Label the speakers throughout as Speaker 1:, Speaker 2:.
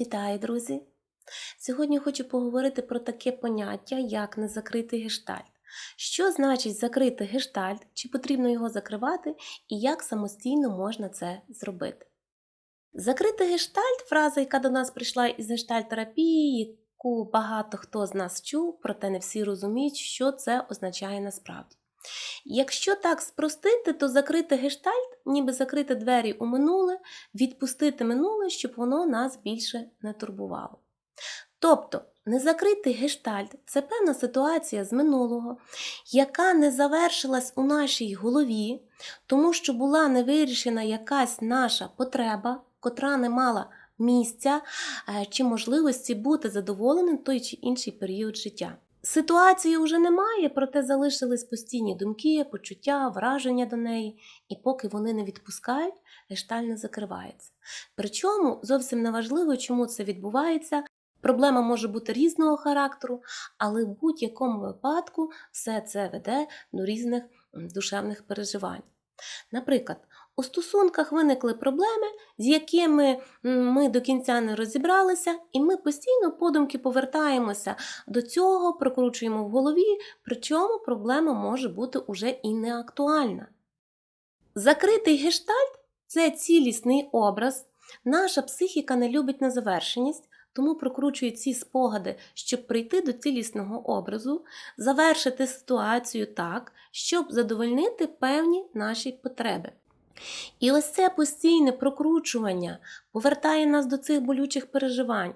Speaker 1: Вітаю, друзі! Сьогодні хочу поговорити про таке поняття, як незакритий гештальт. Що значить закрити гештальт, чи потрібно його закривати, і як самостійно можна це зробити. Закрити гештальт фраза, яка до нас прийшла із гештальт-терапії, яку багато хто з нас чув, проте не всі розуміють, що це означає насправді. Якщо так спростити, то закрити гештальт, ніби закрити двері у минуле, відпустити минуле, щоб воно нас більше не турбувало. Тобто, незакритий гештальт це певна ситуація з минулого, яка не завершилась у нашій голові, тому що була не вирішена якась наша потреба, котра не мала місця е, чи можливості бути задоволеним той чи інший період життя. Ситуації вже немає, проте залишились постійні думки, почуття, враження до неї, і поки вони не відпускають, гешталь не закривається. Причому зовсім не важливо, чому це відбувається. Проблема може бути різного характеру, але в будь-якому випадку все це веде до різних душевних переживань. Наприклад, у стосунках виникли проблеми, з якими ми до кінця не розібралися, і ми постійно подумки повертаємося до цього, прокручуємо в голові, причому проблема може бути уже і не актуальна. Закритий гештальт це цілісний образ. Наша психіка не любить незавершеність, тому прокручує ці спогади, щоб прийти до цілісного образу, завершити ситуацію так, щоб задовольнити певні наші потреби. І ось це постійне прокручування повертає нас до цих болючих переживань.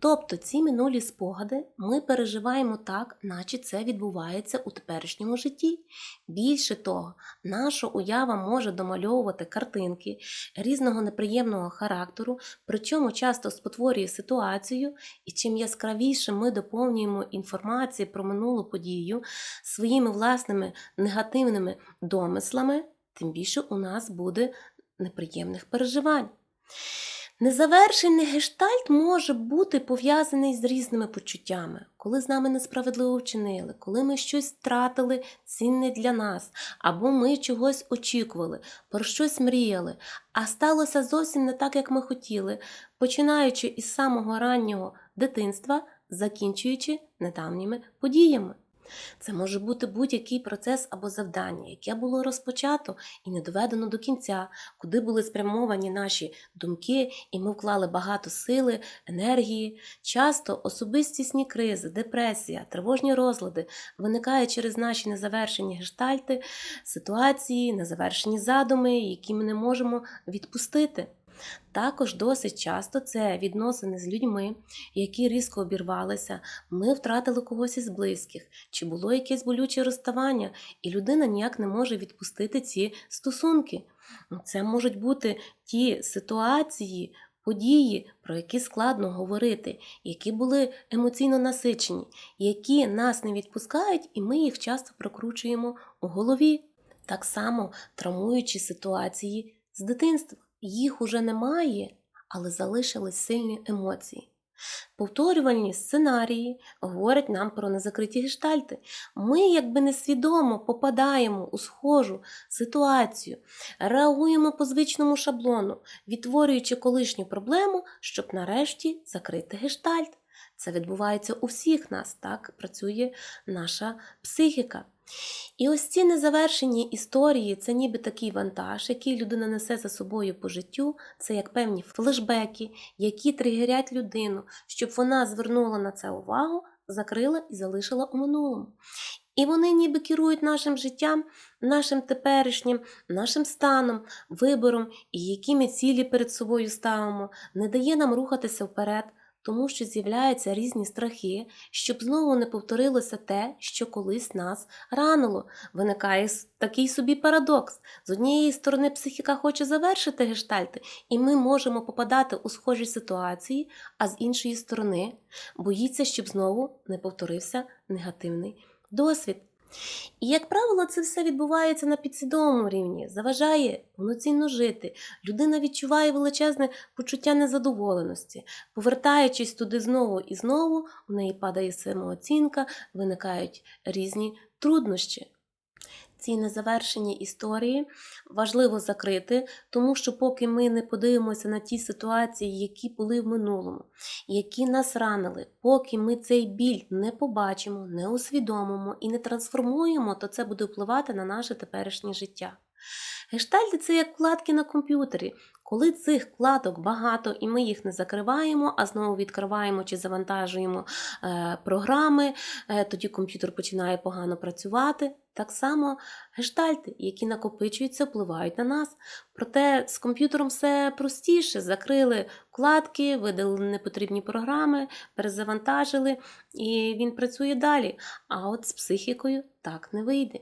Speaker 1: Тобто ці минулі спогади ми переживаємо так, наче це відбувається у теперішньому житті. Більше того, наша уява може домальовувати картинки різного неприємного характеру, причому часто спотворює ситуацію, і чим яскравіше ми доповнюємо інформації про минулу подію своїми власними негативними домислами, тим більше у нас буде неприємних переживань. Незавершений гештальт може бути пов'язаний з різними почуттями, коли з нами несправедливо вчинили, коли ми щось втратили цінне для нас, або ми чогось очікували, про щось мріяли, а сталося зовсім не так, як ми хотіли, починаючи із самого раннього дитинства, закінчуючи недавніми подіями. Це може бути будь-який процес або завдання, яке було розпочато і не доведено до кінця, куди були спрямовані наші думки, і ми вклали багато сили, енергії. Часто особистісні кризи, депресія, тривожні розлади виникають через наші незавершені гештальти, ситуації, незавершені задуми, які ми не можемо відпустити. Також досить часто це відносини з людьми, які різко обірвалися, ми втратили когось із близьких, чи було якесь болюче розставання, і людина ніяк не може відпустити ці стосунки. Це можуть бути ті ситуації, події, про які складно говорити, які були емоційно насичені, які нас не відпускають, і ми їх часто прокручуємо у голові. Так само травмуючі ситуації з дитинства. Їх уже немає, але залишились сильні емоції. Повторювальні сценарії говорять нам про незакриті гештальти. Ми, якби несвідомо, попадаємо у схожу ситуацію, реагуємо по звичному шаблону, відтворюючи колишню проблему, щоб нарешті закрити гештальт. Це відбувається у всіх нас, так працює наша психіка. І ось ці незавершені історії це ніби такий вантаж, який людина несе за собою по життю, це як певні флешбеки, які тригерять людину, щоб вона звернула на це увагу, закрила і залишила у минулому. І вони ніби керують нашим життям, нашим теперішнім, нашим станом, вибором і які ми цілі перед собою ставимо, не дає нам рухатися вперед, тому що з'являються різні страхи, щоб знову не повторилося те, що колись нас ранило. Виникає такий собі парадокс. З однієї сторони, психіка хоче завершити гештальти, і ми можемо попадати у схожі ситуації, а з іншої сторони, боїться, щоб знову не повторився негативний досвід. І, як правило, це все відбувається на підсвідомому рівні, заважає повноцінно жити. Людина відчуває величезне почуття незадоволеності. Повертаючись туди знову і знову, у неї падає самооцінка, виникають різні труднощі. Ці незавершені історії важливо закрити, тому що поки ми не подивимося на ті ситуації, які були в минулому, які нас ранили, поки ми цей біль не побачимо, не усвідомимо і не трансформуємо, то це буде впливати на наше теперішнє життя. Гештальти це як вкладки на комп'ютері. Коли цих вкладок багато і ми їх не закриваємо, а знову відкриваємо чи завантажуємо е, програми, е, тоді комп'ютер починає погано працювати. Так само гештальти, які накопичуються, впливають на нас. Проте з комп'ютером все простіше. Закрили вкладки, видалили непотрібні програми, перезавантажили, і він працює далі. А от з психікою так не вийде.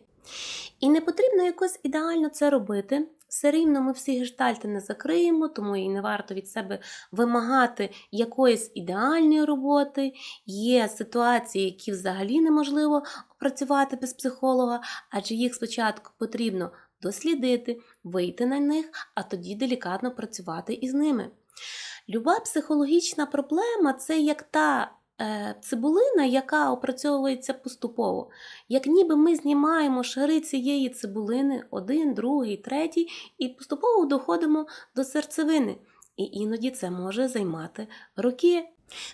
Speaker 1: І не потрібно якось ідеально це робити. Все рівно ми всі гештальти не закриємо, тому і не варто від себе вимагати якоїсь ідеальної роботи. Є ситуації, які взагалі неможливо опрацювати без психолога, адже їх спочатку потрібно дослідити, вийти на них, а тоді делікатно працювати із ними. Люба психологічна проблема це як та цибулина, яка опрацьовується поступово. Як ніби ми знімаємо шари цієї цибулини, один, другий, третій, і поступово доходимо до серцевини. І іноді це може займати роки.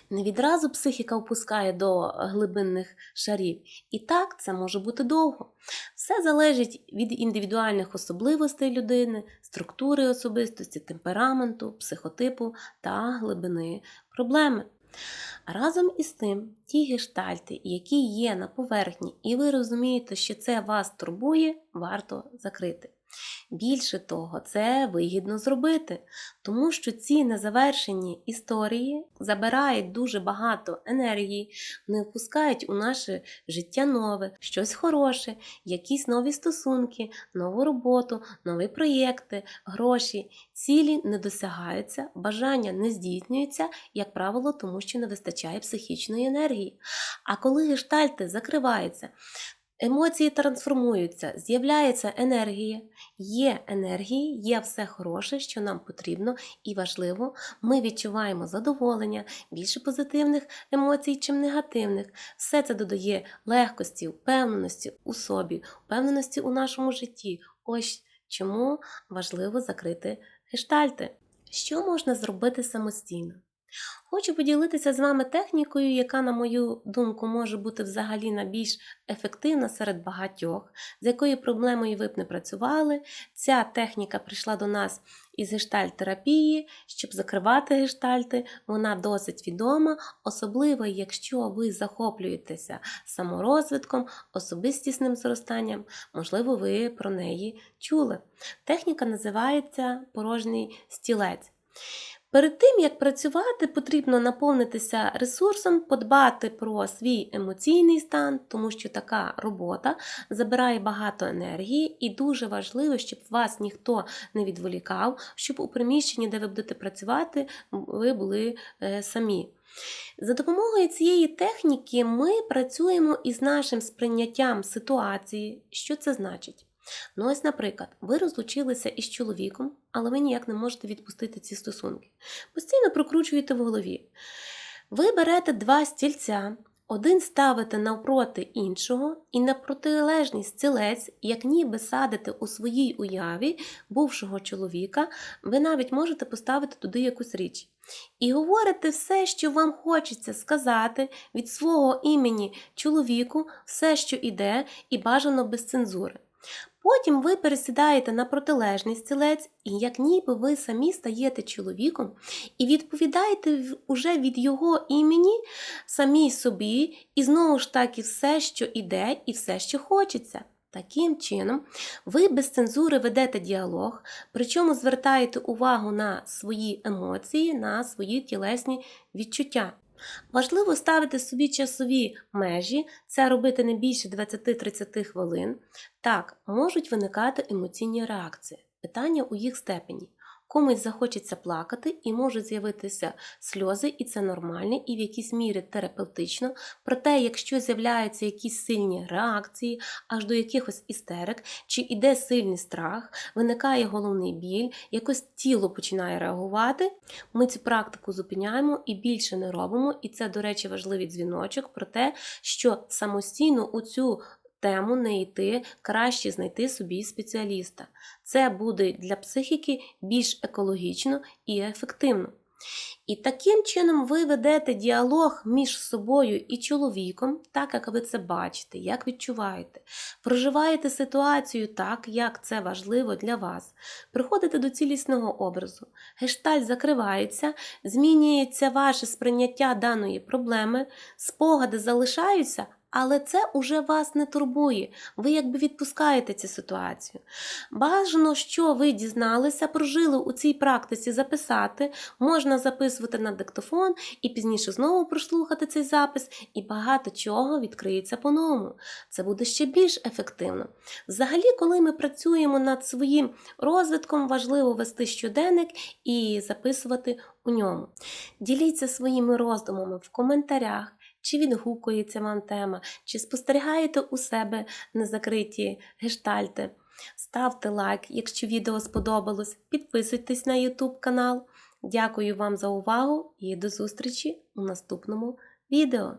Speaker 1: Не відразу психіка впускає до глибинних шарів, і так це може бути довго. Все залежить від індивідуальних особливостей людини, структури особистості, темпераменту, психотипу та глибини проблеми. Разом із тим, ті гештальти, які є на поверхні, і ви розумієте, що це вас турбує, варто закрити. Більше того, це вигідно зробити, тому що ці незавершені історії забирають дуже багато енергії, не впускають у наше життя нове, щось хороше, якісь нові стосунки, нову роботу, нові проєкти, гроші. Цілі не досягаються, бажання не здійснюються, як правило, тому що не вистачає психічної енергії. А коли гештальти закриваються, Емоції трансформуються, з'являється енергія, є енергії, є все хороше, що нам потрібно і важливо. Ми відчуваємо задоволення, більше позитивних емоцій, чим негативних. Все це додає легкості, впевненості у собі, впевненості у нашому житті. Ось чому важливо закрити гештальти. Що можна зробити самостійно? Хочу поділитися з вами технікою, яка, на мою думку, може бути взагалі найбільш ефективна серед багатьох, з якою проблемою ви б не працювали. Ця техніка прийшла до нас із гештальт-терапії, щоб закривати гештальти. Вона досить відома, особливо, якщо ви захоплюєтеся саморозвитком, особистісним зростанням, можливо, ви про неї чули. Техніка називається порожній стілець. Перед тим, як працювати, потрібно наповнитися ресурсом, подбати про свій емоційний стан, тому що така робота забирає багато енергії, і дуже важливо, щоб вас ніхто не відволікав, щоб у приміщенні, де ви будете працювати, ви були е, самі. За допомогою цієї техніки ми працюємо із нашим сприйняттям ситуації. Що це значить? Ну, ось, наприклад, ви розлучилися із чоловіком, але ви ніяк не можете відпустити ці стосунки. Постійно прокручуєте в голові. Ви берете два стільця, один ставите навпроти іншого, і на протилежний стілець, як ніби садите у своїй уяві бувшого чоловіка, ви навіть можете поставити туди якусь річ. І говорите все, що вам хочеться сказати від свого імені чоловіку, все, що іде, і бажано без цензури. Потім ви пересідаєте на протилежний стілець, і як ніби ви самі стаєте чоловіком і відповідаєте уже від його імені самій собі, і знову ж таки все, що іде, і все, що хочеться. Таким чином, ви без цензури ведете діалог, причому звертаєте увагу на свої емоції, на свої тілесні відчуття. Важливо ставити собі часові межі, це робити не більше 20-30 хвилин. Так, можуть виникати емоційні реакції, питання у їх степені. Комусь захочеться плакати і можуть з'явитися сльози, і це нормально, і в якійсь мірі терапевтично. Проте, якщо з'являються якісь сильні реакції, аж до якихось істерик, чи іде сильний страх, виникає головний біль, якось тіло починає реагувати, ми цю практику зупиняємо і більше не робимо. І це, до речі, важливий дзвіночок про те, що самостійно у цю тему не йти, краще знайти собі спеціаліста. Це буде для психіки більш екологічно і ефективно. І таким чином ви ведете діалог між собою і чоловіком, так як ви це бачите, як відчуваєте, проживаєте ситуацію так, як це важливо для вас, приходите до цілісного образу, гештальт закривається, змінюється ваше сприйняття даної проблеми, спогади залишаються. Але це уже вас не турбує. Ви якби відпускаєте цю ситуацію. Бажано, що ви дізналися, прожили у цій практиці записати, можна записувати на диктофон і пізніше знову прослухати цей запис, і багато чого відкриється по-новому. Це буде ще більш ефективно. Взагалі, коли ми працюємо над своїм розвитком, важливо вести щоденник і записувати у ньому. Діліться своїми роздумами в коментарях. Чи відгукується вам тема, чи спостерігаєте у себе незакриті гештальти? Ставте лайк, якщо відео сподобалось, підписуйтесь на YouTube канал. Дякую вам за увагу і до зустрічі у наступному відео.